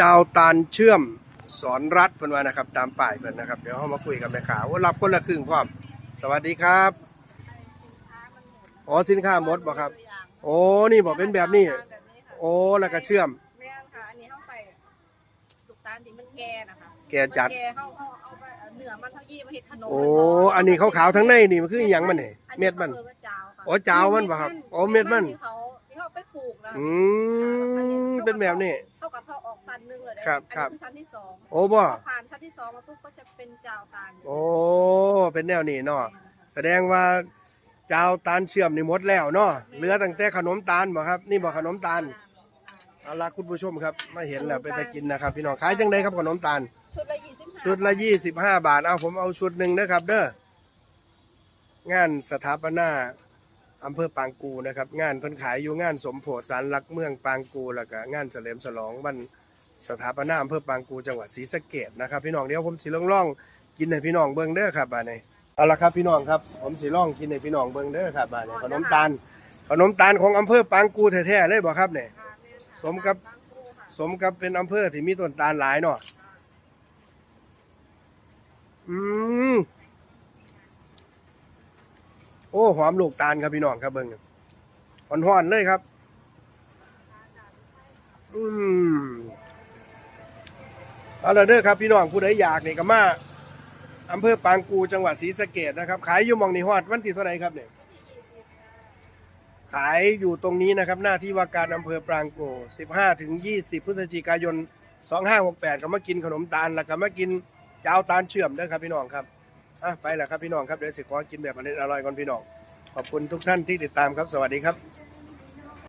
เจ้าตาลเชื่อมสอนรัฐเพิ่นว่านะครับ ตามป้ายเพิ่นนะครับ เดี๋ยวเฮามาคุยกับแม่ค้าว่ารับคนละครึ่งพร้อมสวัสดีครับอ๋อสินค้าหมดบ่ครับ โอ้นี่บอกเป็นแบบนี้ โอ้แล้วก็เชื่อมแม่นค่ะอันนี้เขาใส่ลูกตาลที่มันแก่นะคะแกจัดมันแก่เขาเขาเอาไปเอาเนื้อมันเท่ายี่มาเฮ็ดขนมโอ้อันนี้ขาวๆทั้งในนี่มันคืออหยังมันนี่อัเม็ดมันขาอิ้ว่าจาวค่ะอ๋อจาวมันบ่ครับอ๋อเม็ดมันที่เขาที่เขาไปปลูกนะอืมเป็นแบบนี้ เท่ากับเท่าออกชั้นหนึงเลยได้ครับ อันครับนี้คือชั้นที่สองโอ้บ่พอผ่านชั้นที่สองมาปุ๊บก็จะเป็นจาวตาลโอ้เป็นแนวนี้เนาะแสดงว่าเจ้าตาลเชื่อมนี่หมดแล้วเนาะเหลือตั้งแต่ขนมตาลบ่ครับ นี่บ่ขนมตาลเอาละคุณผู้ชมครับมาเห็นแล้วเป็นตะกินนะครับ พี่น้องขายจังไดครับขนมตาลชุดละยี่สิบชุดละยี่สิบห้าบาทเอาผมเอาชุดหนึ่งนะครับ เด้องานสถาปนาอำเภอปางกูนะครับ งานเพิ่นขายอยู่งานสมโพธิสารหลักเมืองปางกูแล้วก็งานเฉลิมฉลองวัน สถาปนาอำเภอปางกูจังหวัดศรีสะเกษนะครับพี่น้องเดี๋ยวผมสิลองล่องกินให้พี่น้องเบิ่งเด้อครับบ้านี้เอาละครับพี่น้องครับผมสิลองกินให้พี่น้องเบิ่งเด้อครับบ้านี้ขนมตาลขนมตาลของอำเภอปางกูแท้ๆเลยบ่ครับเนี่ยสมกับสมกับเป็นอำเภอที่มีต้นตาลหลายเนาะอืมโอ้หอมลูกตาลครับพี่น้องครับเบิ้งหอนหอนๆเลยครับ อืม เอาละเด้อครับพี่น้องผู้ใดอยากนี่ก็มาอำเภอปางกูจังหวัดศรีสะเกดนะครับ ขายอยู่หมองนี่ฮอดวันที่เท่าไหรครับเนี่ยขายอยู่ตรงนี้นะครับ หน้าที่ว่าการอำเภอปรางโก15ถึง20 พฤศจิกายน 2568 ก็มากินขนมตาลแล้วก็มากินเจ้าวตาลเชื่อมนะครับพี่น้องครับอะไปแล้วครับพี่น้องครับเดี๋ยวสิขอกินแบบอร่อยก่อนพี่น้องขอบคุณทุกท่านที่ติดตามครับสวัสดีครับ